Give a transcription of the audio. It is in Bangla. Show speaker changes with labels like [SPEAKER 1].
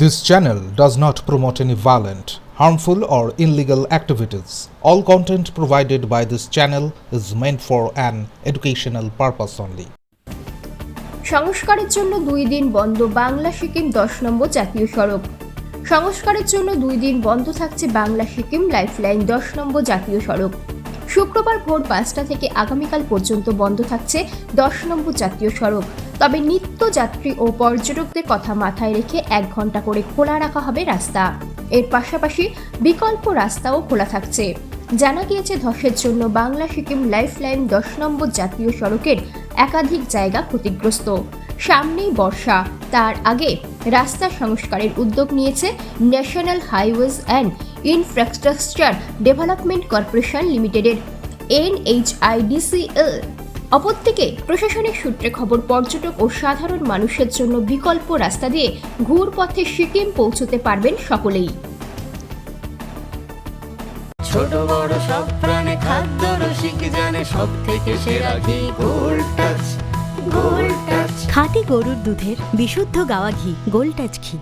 [SPEAKER 1] This channel does not promote any violent, harmful, or illegal activities. All content provided by this channel is meant for an educational purpose only.
[SPEAKER 2] সংস্কারের জন্য দুই দিন বন্ধ বাংলা সিকিম দশ নম্বর জাতীয় সড়ক সংস্কারের জন্য দুই দিন বন্ধ থাকছে বাংলা সিকিম লাইফলাইন দশ নম্বর জাতীয় সড়ক শুক্রবার ভোর পাঁচটা থেকে আগামীকাল পর্যন্ত বন্ধ থাকছে দশ নম্বর জাতীয় সড়ক। তবে নিত্য যাত্রী ও পর্যটকদের কথা মাথায় রেখে এক ঘণ্টা করে খোলা রাখা হবে রাস্তা। এর পাশাপাশি বিকল্প রাস্তাও খোলা থাকছে। জানা গিয়েছে, ধসের জন্য বাংলা সিকিম লাইফলাইন দশ নম্বর জাতীয় সড়কের একাধিক জায়গা ক্ষতিগ্রস্ত। সামনেই বর্ষা। তার আগে রাস্তা সংস্কারের উদ্যোগ নিয়েছে national highways and infrastructure development corporation লিমিটেডের এনএইচআইডিসিএল অপরদিকে, প্রশাসনিক সূত্রে খবর, পর্যটক ও সাধারণ মানুষের জন্য বিকল্প রাস্তা দিয়ে ঘুরপথে সিকিম পৌঁছতে পারবেন সকলেই।
[SPEAKER 3] ছোট বড় সব প্রাণে খাদ্য রসিক জানে সব থেকে সেরা ঘি গোল্ড টাচ গোল্ড
[SPEAKER 4] খাঁটি গরুর দুধের বিশুদ্ধ গাওয়া ঘি গোলটাচ ঘি।